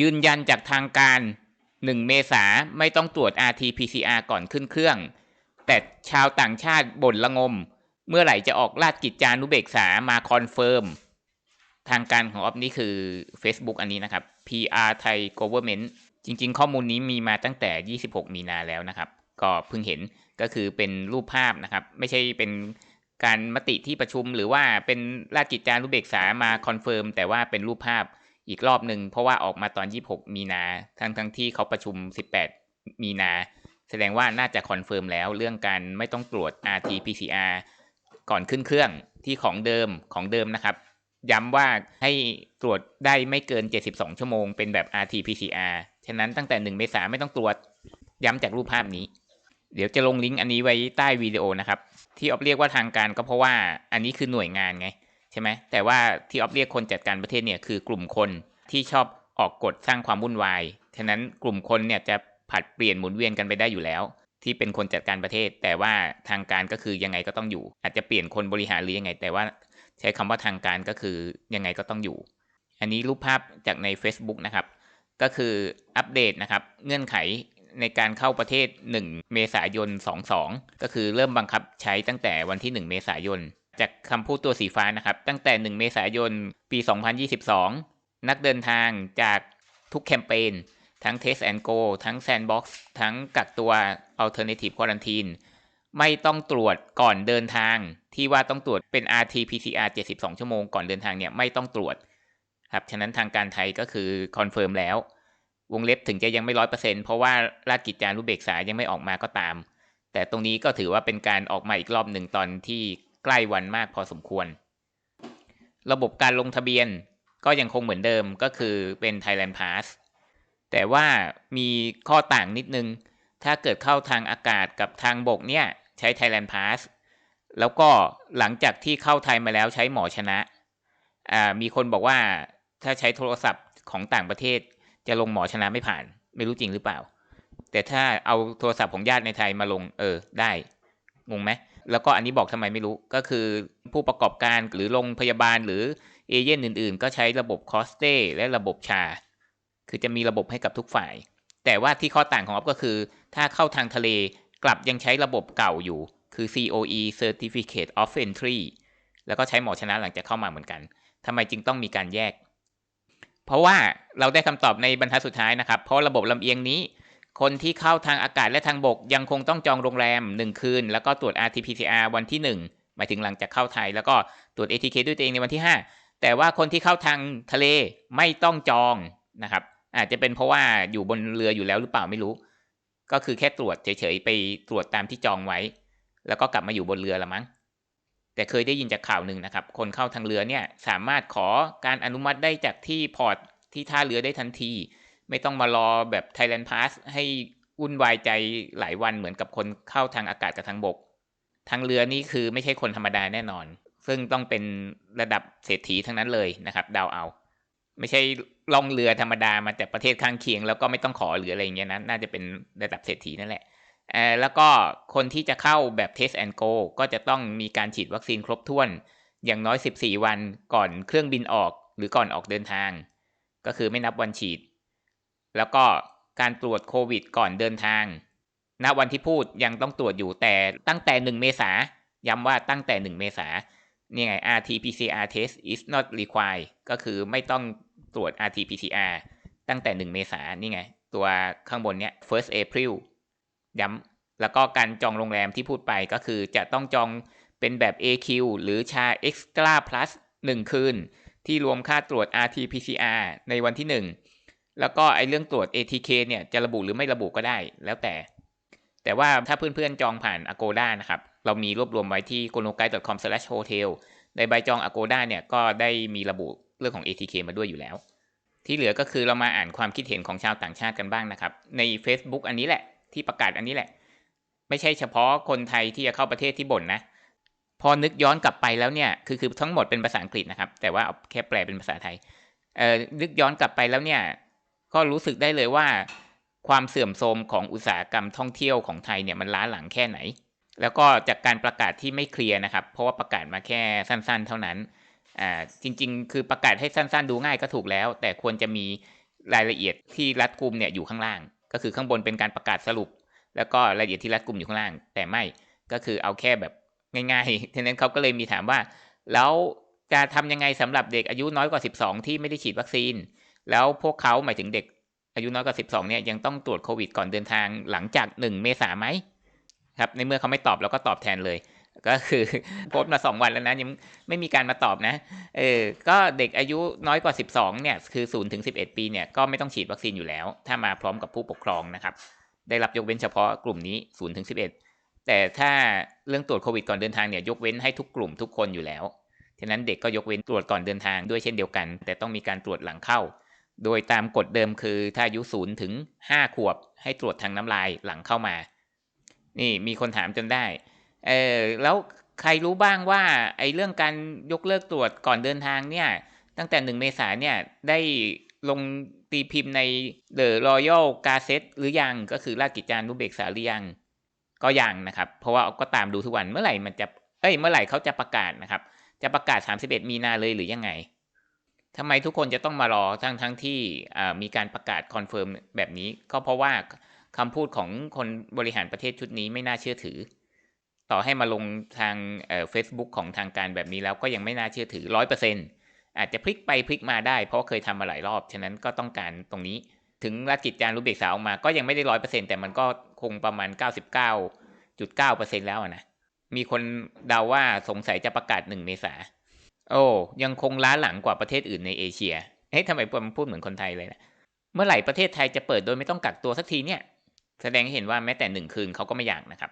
ยืนยันจากทางการ 1 เมษาไม่ต้องตรวจ RT-PCR ก่อนขึ้นเครื่อง แต่ชาวต่างชาติบ่นละงม เมื่อไหร่จะออกราชกิจจานุเบกษามาคอนเฟิร์ม ทางการของออฟนี่คือ Facebook อันนี้นะครับ PR Thai Government จริง ๆ ข้อมูลนี้มีมาตั้งแต่ 26 มีนาแล้วนะครับ ก็เพิ่งเห็นก็คือเป็นรูปภาพนะครับ ไม่ใช่เป็นการมติที่ประชุมหรือว่าเป็นราชกิจจานุเบกษามาคอนเฟิร์มแต่ว่าเป็นรูปภาพ อีกรอบหนึ่งเพราะว่าออกมาตอน 26 มีนาทั้งทั้งที่เขาประชุม 18 มีนา แสดงว่าน่าจะคอนเฟิร์มแล้วเรื่องการไม่ต้องตรวจ RT-PCR ก่อนขึ้นเครื่องที่ของเดิมของเดิมนะครับ ย้ำว่าให้ตรวจได้ไม่เกิน 72 ชั่วโมงเป็นแบบ RT-PCR ฉะนั้นตั้งแต่ 1 เมษาไม่ต้องตรวจย้ำจากรูปภาพนี้ เดี๋ยวจะลงลิงก์อันนี้ไว้ใต้วิดีโอนะครับ ที่ออฟเรียกว่าทางการก็เพราะว่าอันนี้คือหน่วยงานไง ใช่ไหมแต่ว่าที่ออฟเรียกคนจัดการประเทศเนี่ยคือกลุ่มคนที่ชอบออกกฎสร้างความวุ่นวาย ฉะนั้นกลุ่มคนเนี่ยจะผัดเปลี่ยนหมุนเวียนกันไปได้อยู่แล้ว ที่เป็นคนจัดการประเทศ แต่ว่าทางการก็คือยังไงก็ต้องอยู่ อาจจะเปลี่ยนคนบริหารหรือยังไง แต่ว่าใช้คำว่าทางการก็คือยังไงก็ต้องอยู่ อันนี้รูปภาพจากใน Facebook นะครับ ก็คืออัปเดตนะครับ เงื่อนไขในการเข้าประเทศ 1 เมษายน 22 ก็คือเริ่มบังคับใช้ตั้งแต่วันที่ 1 เมษายน จากคำพูดตัวสีฟ้านะครับ ตั้งแต่ 1 เมษายน ปี 2022 นักเดินทางจากทุกแคมเปญ ทั้ง Test and Go ทั้ง Sandbox ทั้งกักตัว Alternative Quarantine ไม่ต้องตรวจก่อนเดินทาง ที่ว่าต้องตรวจเป็น RT-PCR 72 ชั่วโมงก่อนเดินทางเนี่ยไม่ต้องตรวจครับฉะนั้นทางการไทยก็คือคอนเฟิร์มแล้ว วงเล็บถึงจะยังไม่ร้อยเปอร์เซ็นเพราะว่าราชกิจจานุเบกษายังไม่ออกมาก็ตาม แต่ตรงนี้ก็ถือว่าเป็นการออกมาอีกรอบหนึ่งตอนที่ ใกล้วันมากพอสมควร ระบบการลงทะเบียนก็ยังคงเหมือนเดิมก็คือเป็น Thailand Pass แต่ว่ามีข้อต่างนิดนึง ถ้าเกิดเข้าทางอากาศกับทางบกเนี่ยใช้ Thailand Pass แล้วก็หลังจากที่เข้าไทยมาแล้วใช้หมอชนะ มีคนบอกว่าถ้าใช้โทรศัพท์ของต่างประเทศจะลงหมอชนะไม่ผ่าน ไม่รู้จริงหรือเปล่า แต่ถ้าเอาโทรศัพท์ของญาติในไทยมาลงเออได้ งงไหม แล้วก็อันนี้บอกทำไมไม่รู้ ก็คือผู้ประกอบการหรือโรงพยาบาลหรือเอเย่นอื่นๆ ก็ใช้ระบบคอสเต้และระบบชา คือจะมีระบบให้กับทุกฝ่าย แต่ว่าที่ข้อต่างของออฟก็คือ ถ้าเข้าทางทะเลกลับยังใช้ระบบเก่าอยู่ คือ COE Certificate of Entry แล้วก็ใช้หมอชนะหลังจากเข้ามาเหมือนกันทำไมจึงต้องมีการแยก เพราะว่าเราได้คำตอบในบรรทัดสุดท้ายนะครับ เพราะระบบลำเอียงนี้ คนที่เข้าทางอากาศและทางบกยังคงต้องจองโรงแรม 1 คืน แล้วก็ตรวจ RT-PCR วันที่ 1 หมายถึงหลังจากเข้าไทย แล้วก็ตรวจ ATK ด้วยตัวเองในวันที่ 5 แต่ว่าคนที่เข้าทางทะเลไม่ต้องจองนะครับ อาจจะเป็นเพราะว่าอยู่บนเรืออยู่แล้วหรือเปล่าไม่รู้ ก็คือแค่ตรวจเฉยๆไปตรวจตามที่จองไว้ แล้วก็กลับมาอยู่บนเรือละมั้ง แต่เคยได้ยินจากข่าวหนึ่งนะครับ คนเข้าทางเรือเนี่ยสามารถขอการอนุมัติได้จากที่พอร์ตที่ท่าเรือได้ทันที ไม่ต้องมารอแบบ Thailand Pass ให้วุ่นวายใจหลายวันเหมือนกับคนเข้าทางอากาศกับทางบก ทางเรือนี่คือไม่ใช่คนธรรมดาแน่นอน ซึ่งต้องเป็นระดับเศรษฐีทั้งนั้นเลยนะครับดาวเอา ไม่ใช่ล่องเรือธรรมดามาแต่ประเทศข้างเคียง แล้วก็ไม่ต้องขอหรืออะไรเงี้ยนะน่าจะเป็นระดับเศรษฐีนั่นแหละแล้วก็คนที่จะเข้าแบบ Test and Go ก็จะต้องมีการฉีดวัคซีนครบถ้วน อย่างน้อย 14 วันก่อนเครื่องบินออกหรือก่อนออกเดินทาง ก็คือไม่นับวันฉีด แล้วก็การตรวจโควิดก่อนเดินทางณวันที่พูดยังต้องตรวจอยู่แต่ตั้งแต่ 1 เมษาย้ำว่าตั้งแต่ 1 เมษานี่ไง RT-PCR test is not required ก็คือไม่ต้องตรวจ RT-PCR ตั้งแต่ 1 เมษานี่ไง ตัวข้างบนเนี้ย first April ย้ำแล้วก็การจองโรงแรมที่พูดไปก็คือจะต้องจองเป็นแบบ AQ หรือชา Extra Plus 1 คืน ที่รวมค่าตรวจ RT-PCR ในวันที่ 1 แล้วก็ไอเรื่องตรวจ ATK เนี่ยจะระบุหรือไม่ระบุก็ได้แล้วแต่ แต่ว่าถ้าเพื่อนๆจองผ่าน Agoda นะครับ เรามีรวบรวมไว้ที่ g o n o g a i c o m h o t e l ในใบจอง Agoda เนี่ยก็ได้มีระบุเรื่องของ ATK มาด้วยอยู่แล้ว ที่เหลือก็คือเรามาอ่านความคิดเห็นของชาวต่างชาติกันบ้างนะครับ ใน Facebook อันนี้แหละที่ประกาศอันนี้แหละ ไม่ใช่เฉพาะคนไทยที่จะเข้าประเทศที่บ่นนะ พอนึกย้อนกลับไปแล้วเนี่ยคือคือทั้งหมดเป็นภาษาอังกฤษนะครับ แต่ว่าเอาแค่แปลเป็นภาษาไทยเอ่อนึกย้อนกลับไปแล้วเนี่ย ก็รู้สึกได้เลยว่า ความเสื่อมโทรมของอุตสาหกรรมท่องเที่ยวของไทยเนี่ยมันล้าหลังแค่ไหน แล้วก็จากการประกาศที่ไม่เคลียร์นะครับ เพราะว่าประกาศมาแค่สั้น ๆ เท่านั้นอ่าจริง ๆ คือประกาศให้สั้น ๆ ดูง่ายก็ถูกแล้ว แต่ควรจะมีรายละเอียดที่รัดกุมเนี่ยอยู่ข้างล่าง ก็คือข้างบนเป็นการประกาศสรุป แล้วก็รายละเอียดที่รัดกุมอยู่ข้างล่าง แต่ไม่ก็คือเอาแค่แบบง่ายๆทีนั้นเขาก็เลยมีถามว่า แล้วจะทำยังไงสำหรับเด็กอายุน้อยกว่า 12 ที่ไม่ได้ฉีดวัคซีน แล้วพวกเขาหมายถึงเด็ก อายุน้อยกว่า 12 เนี่ยยังต้องตรวจโควิดก่อนเดินทางหลังจาก 1 เมษาไหมครับ ในเมื่อเขาไม่ตอบเราก็ตอบแทนเลย ก็คือโพสต์มา 2 วันแล้วนะยังไม่มีการมาตอบนะ เออ ก็เด็กอายุน้อยกว่า 12 เนี่ยคือ0ถึง11 ปีเนี่ยก็ไม่ต้องฉีดวัคซีนอยู่แล้ว ถ้ามาพร้อมกับผู้ปกครองนะครับ ได้รับยกเว้นเฉพาะกลุ่มนี้0ถึง11 แต่ถ้าเรื่องตรวจโควิดก่อนเดินทางเนี่ยยกเว้นให้ทุกกลุ่มทุกคนอยู่แล้วฉะนั้นเด็กก็ยกเว้นตรวจก่อนเดินทางด้วยเช่นเดียวกัน แต่ต้องมีการตรวจหลังเข้า โดยตามกฎเดิมคือถ้าอายุ0ถึง5ขวบให้ตรวจทางน้ำลายหลังเข้ามา นี่มีคนถามจนได้ เออแล้วใครรู้บ้างว่าไอ้เรื่องการยกเลิกตรวจก่อนเดินทางเนี่ย ตั้งแต่หนึ่งเมษาเนี่ยได้ลงตีพิมพ์ใน The Royal Gazette หรือยังก็คือราชกิจจานุเบกษาหรือยัง ก็ยังนะครับ เพราะว่าก็ตามดูทุกวันเมื่อไหร่มันจะเอ้ยเมื่อไหร่เขาจะประกาศนะครับ จะประกาศ 31 มีนาเลยหรือยังไง ทำไมทุกคนจะต้องมารอทั้งทั้งที่มีการประกาศคอนเฟิร์มแบบนี้ ก็เพราะว่าคำพูดของคนบริหารประเทศชุดนี้ไม่น่าเชื่อถือ ต่อให้มาลงทางเฟซบุ๊กของทางการแบบนี้แล้วก็ยังไม่น่าเชื่อถือร้อยเปอร์เซ็นต์อาจจะพลิกไปพลิกมาได้ เพราะเคยทำมาหลายรอบ ฉะนั้นก็ต้องการตรงนี้ ถึงรัฐกิจจารุเบกษาออกมาก็ยังไม่ได้ร้อยเปอร์เซ็นแต่มันก็คงประมาณเก้าสิบเก้าจุดเก้าเปอร์เซ็นแล้วนะมีคนเดาว่าสงสัยจะประกาศหนึ่งเมษา โอ้ยังคงล้าหลังกว่าประเทศอื่นในเอเชียเฮ้ยทำไมผมพูดเหมือนคนไทยเลยนะเมื่อไหร่ประเทศไทยจะเปิดโดยไม่ต้องกักตัวสักทีเนี่ย แสดงให้เห็นว่าแม้แต่หนึ่งคืนเขาก็ไม่อยากนะครับ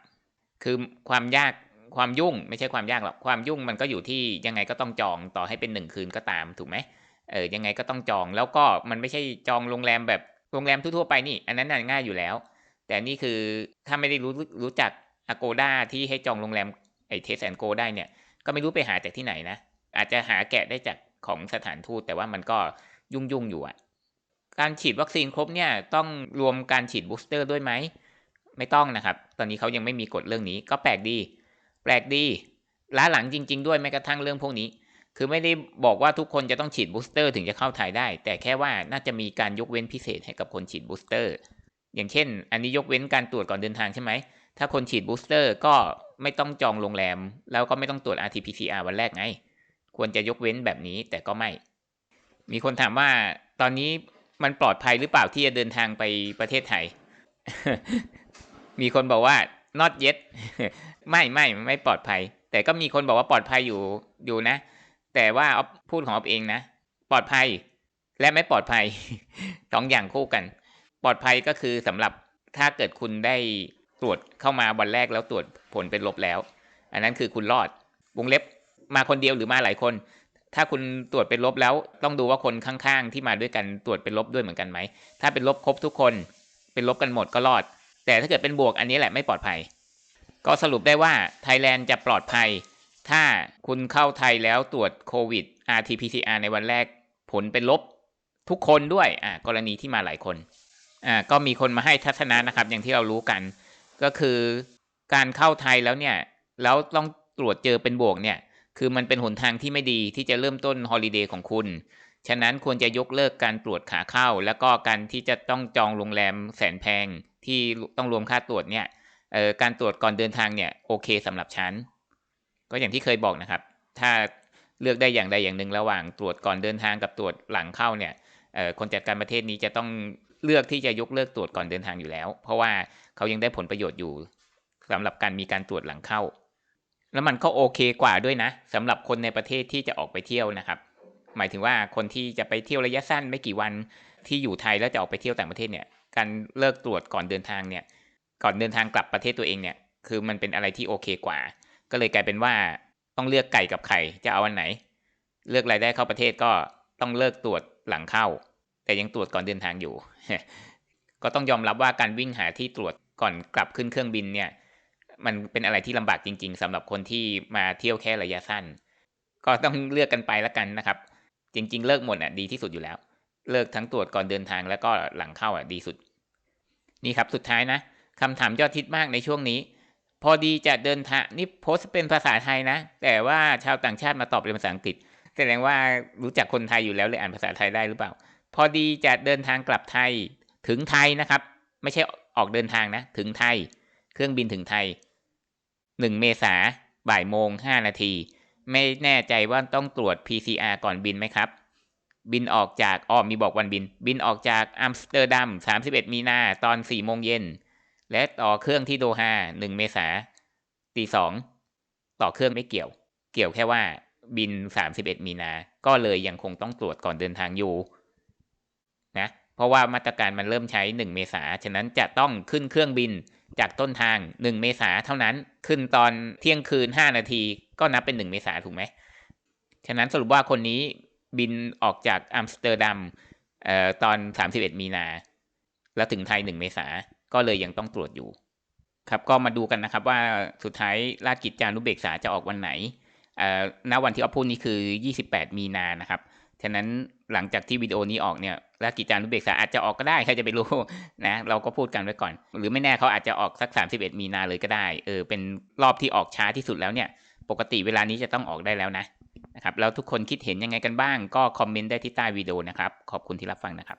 คือความยากความยุ่งไม่ใช่ความยากหรอกความยุ่งมันก็อยู่ที่ยังไงก็ต้องจองต่อให้เป็นหนึ่งคืนก็ตามถูกไหมเออยังไงก็ต้องจองแล้วก็มันไม่ใช่จองโรงแรมแบบโรงแรมทั่วๆไปนี่ อันนั้นน่าง่ายอยู่แล้ว แต่นี่คือถ้าไม่ได้รู้รู้จักอโกด้าที่ให้จองโรงแรมไอเทสแอนโกได้เนี่ย ก็ไม่รู้ไปหาจากที่ไหนนะ อาจจะหาแกะได้จากของสถานทูตแต่ว่ามันก็ยุ่งยุ่งอยู่อะการฉีดวัคซีนครบเนี่ยต้องรวมการฉีดบูสเตอร์ด้วยไหม ไม่ต้องนะครับ ตอนนี้เขายังไม่มีกฎเรื่องนี้ ก็แปลกดี แปลกดีล้าหลังจริง ๆ ด้วยแม้กระทั่งเรื่องพวกนี้ คือไม่ได้บอกว่าทุกคนจะต้องฉีดบูสเตอร์ถึงจะเข้าไทยได้ แต่แค่ว่าน่าจะมีการยกเว้นพิเศษให้กับคนฉีดบูสเตอร์ อย่างเช่น อันนี้ยกเว้นการตรวจก่อนเดินทางใช่ไหม ถ้าคนฉีดบูสเตอร์ก็ไม่ต้องจองโรงแรม แล้วก็ไม่ต้องตรวจ RT-PCR วันแรกไง ควรจะยกเว้นแบบนี้แต่ก็ไม่ มีคนถามว่าตอนนี้มันปลอดภัยหรือเปล่าที่จะเดินทางไปประเทศไทย มีคนบอกว่า not yet ไม่ไม่ไม่ปลอดภัย แต่ก็มีคนบอกว่าปลอดภัยอยู่อยู่นะ แต่ว่าพูดของออฟเองนะ ปลอดภัยและไม่ปลอดภัยสองอย่างคู่กัน ปลอดภัยก็คือสำหรับถ้าเกิดคุณได้ตรวจเข้ามาวันแรกแล้วตรวจผลเป็นลบแล้ว อันนั้นคือคุณรอดวงเล็บ มาคนเดียวหรือมาหลายคน ถ้าคุณตรวจเป็นลบแล้ว ต้องดูว่าคนข้างๆ ที่มาด้วยกันตรวจเป็นลบด้วยเหมือนกันไหม ถ้าเป็นลบครบทุกคน เป็นลบกันหมดก็รอด แต่ถ้าเกิดเป็นบวกอันนี้แหละไม่ปลอดภัย ก็สรุปได้ว่าไทยแลนด์จะปลอดภัย ถ้าคุณเข้าไทยแล้วตรวจโควิด RT-PCR ในวันแรกผลเป็นลบทุกคนด้วยอ่ากรณีที่มาหลายคนอ่าก็มีคนมาให้ทัศนะนะครับ อย่างที่เรารู้กัน ก็คือการเข้าไทยแล้วเนี่ย แล้วต้องตรวจเจอเป็นบวกเนี่ย คือมันเป็นหนทางที่ไม่ดีที่จะเริ่มต้นฮอลิเดย์ของคุณ ฉะนั้นควรจะยกเลิกการตรวจขาเข้า แล้วก็การที่จะต้องจองโรงแรมแสนแพงที่ต้องรวมค่าตรวจเนี่ยการตรวจก่อนเดินทางเนี่ยโอเคสำหรับฉัน ก็อย่างที่เคยบอกนะครับ ถ้าเลือกได้อย่างใดอย่างหนึ่งระหว่างตรวจก่อนเดินทางกับตรวจหลังเข้าเนี่ยคนจัดการประเทศนี้จะต้องเลือกที่จะยกเลิกตรวจก่อนเดินทางอยู่แล้ว เพราะว่าเขายังได้ผลประโยชน์อยู่สำหรับการมีการตรวจหลังเข้า แล้วมันก็โอเคกว่าด้วยนะสำหรับคนในประเทศที่จะออกไปเที่ยวนะครับ หมายถึงว่าคนที่จะไปเที่ยวระยะสั้นไม่กี่วันที่อยู่ไทยแล้วจะออกไปเที่ยวต่างประเทศเนี่ย การเลิกตรวจก่อนเดินทางเนี่ย ก่อนเดินทางกลับประเทศตัวเองเนี่ย คือมันเป็นอะไรที่โอเคกว่า ก็เลยกลายเป็นว่าต้องเลือกไก่กับไข่จะเอาอันไหน เลือกรายได้เข้าประเทศก็ต้องเลิกตรวจหลังเข้า แต่ยังตรวจก่อนเดินทางอยู่ ก็ต้องยอมรับว่าการวิ่งหาที่ตรวจก่อนกลับขึ้นเครื่องบินเนี่ย มันเป็นอะไรที่ลำบากจริง ๆสำหรับคนที่มาเที่ยวแค่ระยะสั้น ก็ต้องเลือกกันไปแล้วกันนะครับ จริง ๆ เลิกหมดอะดีที่สุดอยู่แล้ว เลิกทั้งตรวจก่อนเดินทางแล้วก็หลังเข้าอะดีสุด นี่ครับสุดท้ายนะคำถามยอดฮิตมากในช่วงนี้ พอดีจะเดินทางนี่โพสต์เป็นภาษาไทยนะ แต่ว่าชาวต่างชาติมาตอบเป็นภาษาอังกฤษ แสดงว่ารู้จักคนไทยอยู่แล้วเลยอ่านภาษาไทยได้หรือเปล่า พอดีจะเดินทางกลับไทยถึงไทยนะครับ ไม่ใช่ออกเดินทางนะ ถึงไทย เครื่องบินถึงไทย หนึ่งเมษาบ่ายโมงห้านาที ไม่แน่ใจว่าต้องตรวจ PCR ก่อนบินไหมครับ บินออกจากอ้อมีบอกวันบิน บินออกจากอัมสเตอร์ดัม 31 มีนาตอน 4 โมงเย็น และต่อเครื่องที่โดฮา1 เมษาตีสองต่อเครื่องไม่เกี่ยว เกี่ยวแค่ว่าบิน 31 มีนา ก็เลยยังคงต้องตรวจก่อนเดินทางอยู่นะ เพราะว่ามาตรการมันเริ่มใช้ 1 เมษา ฉะนั้นจะต้องขึ้นเครื่องบิน จากต้นทาง 1 เมษาเท่านั้น ขึ้นตอนเที่ยงคืน 5 นาทีก็นับเป็น 1 เมษาถูกไหม ฉะนั้นสรุปว่าคนนี้บินออกจากอัมสเตอร์ดัมออตอน 31 มีนา แล้วถึงไทย 1 เมษาก็เลยยังต้องตรวจอยู่ ครับก็มาดูกันนะครับว่าสุดท้ายราชกิจจานุเบกษาจะออกวันไหนณวันที่เอาพูดนี้คือ 28 มีนานะครับ ฉะนั้นหลังจากที่วิดีโอนี้ออกเนี่ยราชกิจจานุเบกษาอาจจะออกก็ได้ใครจะไปรู้นะเราก็พูดกันไว้ก่อน หรือไม่แน่เขาอาจจะออกสัก 31 มีนาเลยก็ได้เออเป็นรอบที่ออกช้าที่สุดแล้วเนี่ย ปกติเวลานี้จะต้องออกได้แล้วนะนะครับแล้วทุกคนคิดเห็นยังไงกันบ้าง ก็คอมเมนต์ได้ที่ใต้วิดีโอนะครับขอบคุณที่รับฟังนะครับ